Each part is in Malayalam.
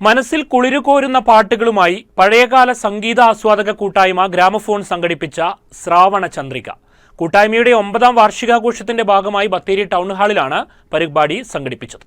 മനസ്സിൽ കുളിരുകോരുന്ന പാട്ടുകളുമായി പഴയകാല സംഗീത ആസ്വാദക കൂട്ടായ്മ ഗ്രാമഫോൺ സംഘടിപ്പിച്ച ശ്രാവണ ചന്ദ്രിക. കൂട്ടായ്മയുടെ ഒമ്പതാം വാർഷികാഘോഷത്തിന്റെ ഭാഗമായി ബത്തേരി ടൗൺ ഹാളിലാണ് പരിപാടി സംഘടിപ്പിച്ചത്.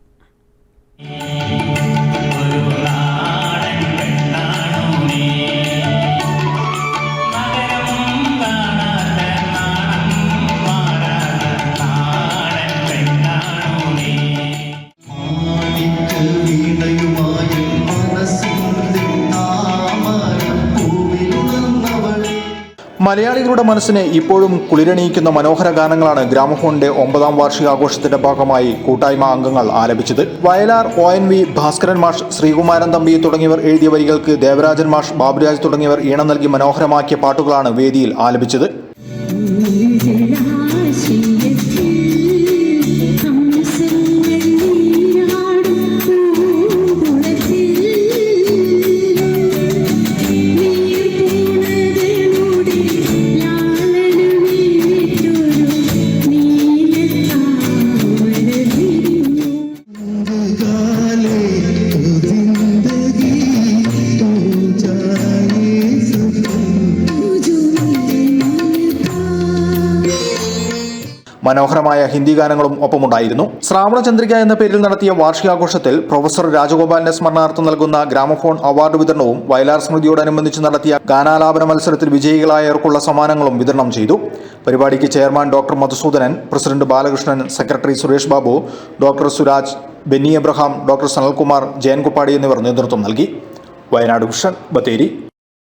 മലയാളികളുടെ മനസ്സിനെ ഇപ്പോഴും കുളിരണിയിക്കുന്ന മനോഹര ഗാനങ്ങളാണ് ഗ്രാമഫോണിന്റെ ഒമ്പതാം വാർഷികാഘോഷത്തിന്റെ ഭാഗമായി കൂട്ടായ്മ അംഗങ്ങൾ ആലപിച്ചത്. Vayalar O N V Bhaskaran മാഷ് ശ്രീകുമാരൻ തമ്പി തുടങ്ങിയവർ എഴുതിയ വരികൾക്ക് ദേവരാജൻ മാഷ് ബാബുരാജ് തുടങ്ങിയവർ ഈണം നൽകി മനോഹരമാക്കിയ പാട്ടുകളാണ് വേദിയിൽ ആലപിച്ചത്. മനോഹരമായ ഹിന്ദി ഗാനങ്ങളും ഒപ്പമുണ്ടായിരുന്നു. ശ്രാവണ ചന്ദ്രിക എന്ന പേരിൽ നടത്തിയ വാർഷികാഘോഷത്തിൽ പ്രൊഫസർ രാജഗോപാലിന്റെ സ്മരണാർത്ഥം നൽകുന്ന ഗ്രാമഫോൺ അവാർഡ് വിതരണവും വയലാർ സ്മൃതിയോടനുബന്ധിച്ച് നടത്തിയ ഗാനാലാപന മത്സരത്തിൽ വിജയികളായവർക്കുള്ള സമ്മാനങ്ങളും വിതരണം ചെയ്തു. പരിപാടിക്ക് chairman doctor Madhusoodanan president Balakrishnan secretary Suresh Babu doctor Suraj Benny Abraham doctor Sanalkumar Jayankuppadi എന്നിവർ നേതൃത്വം നൽകി. വയനാട് കൃഷ്ണൻ ബത്തേരി.